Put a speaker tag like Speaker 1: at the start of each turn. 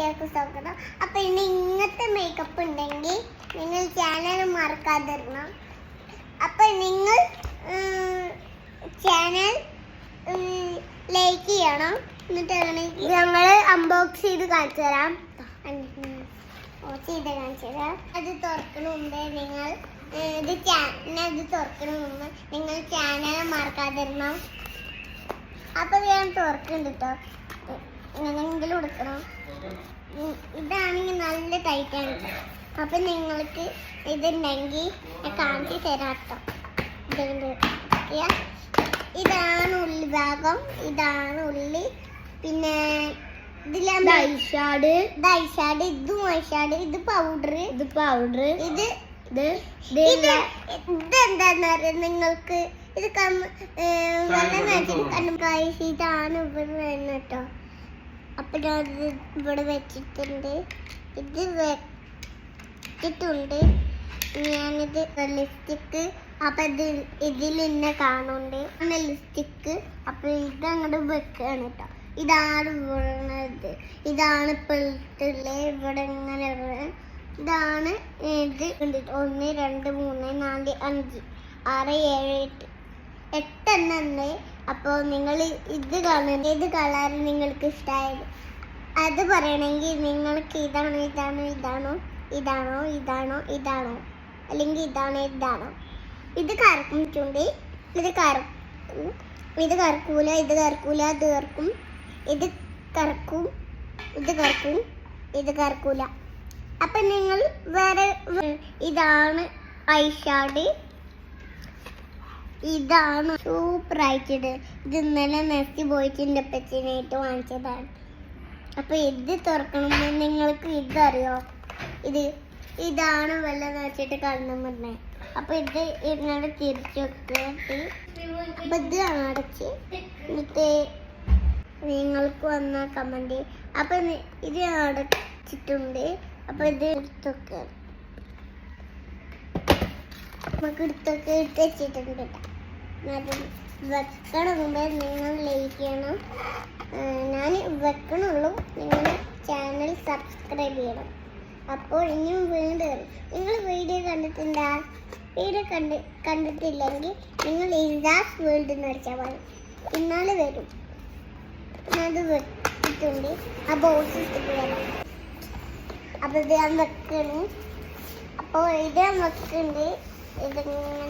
Speaker 1: വീഡിയോക്ക് സ്വാഗതം അപ്പൊ ഇനി ഇങ്ങനത്തെ മേക്കപ്പ് ഉണ്ടെങ്കിൽ നിങ്ങൾ ചാനൽ മറക്കാതിരണം അപ്പൊ നിങ്ങൾ ചാനൽ ലൈക്ക് ചെയ്യണം. എന്നിട്ടാണ് ഞങ്ങൾ അൺബോക്സ് ചെയ്ത് കാണിച്ചു തരാം. ചെയ്ത് കാണിച്ചു തരാം. അത് തുറക്കണ മുമ്പേ നിങ്ങൾ ഇത് ചാനൽ അത് തുറക്കണ മുമ്പ് നിങ്ങൾ ചാനൽ മറക്കാതിരണം അപ്പൊ ഞാൻ തുറക്കുന്നുണ്ട് കേട്ടോ എങ്ങനെങ്കിലും എടുക്കണം ഇതാണെങ്കിൽ നല്ല ടൈറ്റാണ് അപ്പൊ നിങ്ങൾക്ക് ഇതുണ്ടെങ്കിൽ ഞാൻ കാണിച്ചു തരാം കേട്ടോ. ഇതുണ്ട് യാ. ഇതാണ് ഉള്ളി ഭാഗം. ഇതാണ് ഉള്ളി. പിന്നെ ഇതിലാണ്
Speaker 2: ഐഷാഡ്
Speaker 1: ഇത് ഐഷാഡ് ഇതും ഐഷാഡ് ഇത് പൗഡർ.
Speaker 2: ഇത് പൗഡർ.
Speaker 1: ഇത്
Speaker 2: ഇത്
Speaker 1: ഇത് ഇതെന്താന്ന് അറിയാം നിങ്ങൾക്ക്? ഇത് കമ്മ വെള്ളം നനച്ചിട്ട് കണ്ണും കാഴ്ച ഇതാണ് ഇവിടെ വരുന്നത് കേട്ടോ. അപ്പൊ ഞാൻ ഇവിടെ വെച്ചിട്ടുണ്ട്. ഇത് വെച്ചിട്ടുണ്ട് ഞാനിത് ലിപ്സ്റ്റിക്ക് അപ്പൊ ഇത് ഇതിൽ ഇന്നെ കാണുന്നുണ്ട്. അങ്ങനെ ലിപ്സ്റ്റിക്ക് അപ്പൊ ഇത് അങ്ങോട്ട് വെക്കുകയാണ് കേട്ടോ ഇതാണ് വീണത് ഇതാണ് ഇപ്പോഴത്തുള്ള ഇവിടെ ഇങ്ങനെ ഇതാണ് ഇത് കണ്ടിട്ട് ഒന്ന് രണ്ട് മൂന്ന് നാല് അഞ്ച് ആറ് ഏഴ് എട്ട്. എട്ടെണ്ണ ഉണ്ട്. അപ്പോൾ നിങ്ങൾ ഇത് കാണുന്നത് ഏത് കളർ നിങ്ങൾക്ക് ഇഷ്ടമായത് അത് പറയണമെങ്കിൽ നിങ്ങൾക്ക് ഇതാണോ ഇതാണോ ഇതാണോ ഇതാണോ ഇതാണോ ഇതാണോ? അല്ലെങ്കിൽ ഇതാണോ ഇതാണോ? ഇത് കറക്കും ചൂണ്ടി ഇത് കറക്കും ഇത് കറക്കൂല ഇത് കറക്കൂല ഇത് കറക്കും ഇത് കറക്കും ഇത് കറക്കും ഇത് കറക്കൂല. അപ്പം നിങ്ങൾ വേറെ ഇതാണ് ഐഷാഡ് ഇതാണ് സൂപ്പർ ആയിട്ടുണ്ട് ഇത് ഇന്നലെ നെസ്റ്റി പോയിട്ടിന്റെ പച്ചനായിട്ട് വാങ്ങിച്ചതാണ്. അപ്പൊ ഇത് തുറക്കണമെന്ന് നിങ്ങൾക്ക് ഇതറിയോ? ഇത് ഇതാണ് വെള്ളം നിറച്ചിട്ട് കണ്ണു പറഞ്ഞത് അപ്പൊ ഇത് ഇങ്ങനെ തിരിച്ചു വെക്കിട്ട് അപ്പൊ ഇത് അടച്ച് എന്നിട്ട് നിങ്ങൾക്ക് വന്ന കമന്റ് അപ്പൊ ഇത് അടച്ചിട്ടുണ്ട്. അപ്പൊ ഇത് എടുത്തൊക്കെ നമുക്ക് എടുത്തൊക്കെ എടുത്ത് വെച്ചിട്ടുണ്ട് കേട്ടോ. വെക്കണ. മുമ്പേ നിങ്ങൾ ലൈക്ക് ചെയ്യണം ഞാൻ വെക്കണുള്ളൂ. നിങ്ങൾ ചാനൽ സബ്സ്ക്രൈബ് ചെയ്യണം. അപ്പോൾ ഇനിയും വീണ്ടും നിങ്ങൾ വീഡിയോ കണ്ടിട്ടുണ്ടാ? വീഡിയോ കണ്ട് കണ്ടിട്ടില്ലെങ്കിൽ നിങ്ങൾ ഇസാസ് വേൾഡ് എന്ന് വെച്ചാൽ മതി. ഇന്നാൾ വരും. അത് വെച്ചിട്ടുണ്ട്. ആ ബോക്സ് ഇട്ടിട്ട് വരാം. അപ്പോൾ ഇത് ഞാൻ വെക്കണു. അപ്പോൾ ഇത് ഞാൻ വെക്കുന്നുണ്ട് ഇതിങ്ങനെ